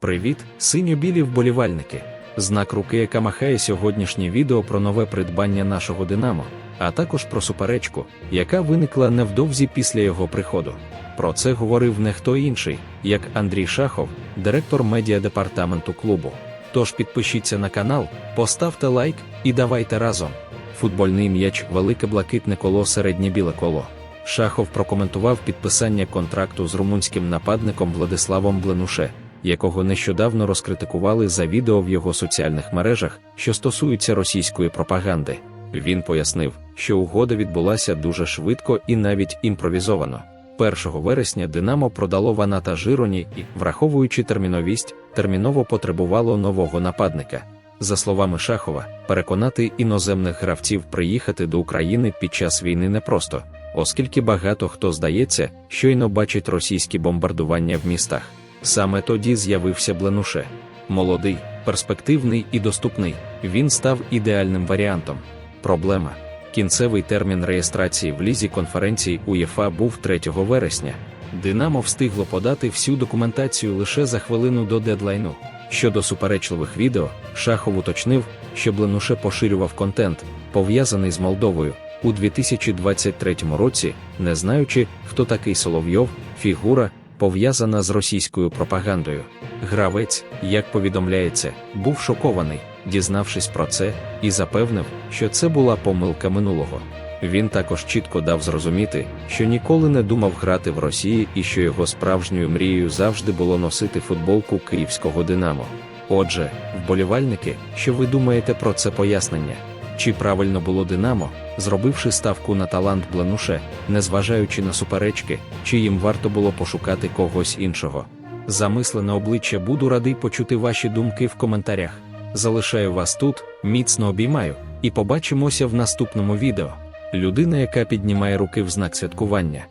Привіт, синьо-білі вболівальники! Знак руки, яка махає сьогоднішнє відео про нове придбання нашого Динамо, а також про суперечку, яка виникла невдовзі після його приходу. Про це говорив не хто інший, як Андрій Шахов, директор медіадепартаменту клубу. Тож підпишіться на канал, поставте лайк і давайте разом. Футбольний м'яч велике блакитне коло, середнє біле коло. Шахов прокоментував підписання контракту з румунським нападником Владиславом Бленуше, якого нещодавно розкритикували за відео в його соціальних мережах, що стосуються російської пропаганди. Він пояснив, що угода відбулася дуже швидко і навіть імпровізовано. 1 вересня Динамо продало Ваната Жироні і, враховуючи терміновість, терміново потребувало нового нападника. За словами Шахова, переконати іноземних гравців приїхати до України під час війни непросто, оскільки багато хто здається, щойно бачить російські бомбардування в містах. Саме тоді з'явився Бленуше. Молодий, перспективний і доступний, він став ідеальним варіантом. Проблема. Кінцевий термін реєстрації в лізі конференції УЄФА був 3 вересня. Динамо встигло подати всю документацію лише за хвилину до дедлайну. Щодо суперечливих відео, Шахов уточнив, що Бленуше поширював контент, пов'язаний з Молдовою, у 2023 році, не знаючи, хто такий Соловйов, фігура, пов'язана з російською пропагандою. Гравець, як повідомляється, був шокований, дізнавшись про це, і запевнив, що це була помилка минулого. Він також чітко дав зрозуміти, що ніколи не думав грати в Росії і що його справжньою мрією завжди було носити футболку київського Динамо. Отже, вболівальники, що ви думаєте про це пояснення? Чи правильно було Динамо, зробивши ставку на талант Бленуше, незважаючи на суперечки, чи їм варто було пошукати когось іншого? Замислене обличчя буду радий почути ваші думки в коментарях. Залишаю вас тут, міцно обіймаю, і побачимося в наступному відео. Людина, яка піднімає руки в знак святкування.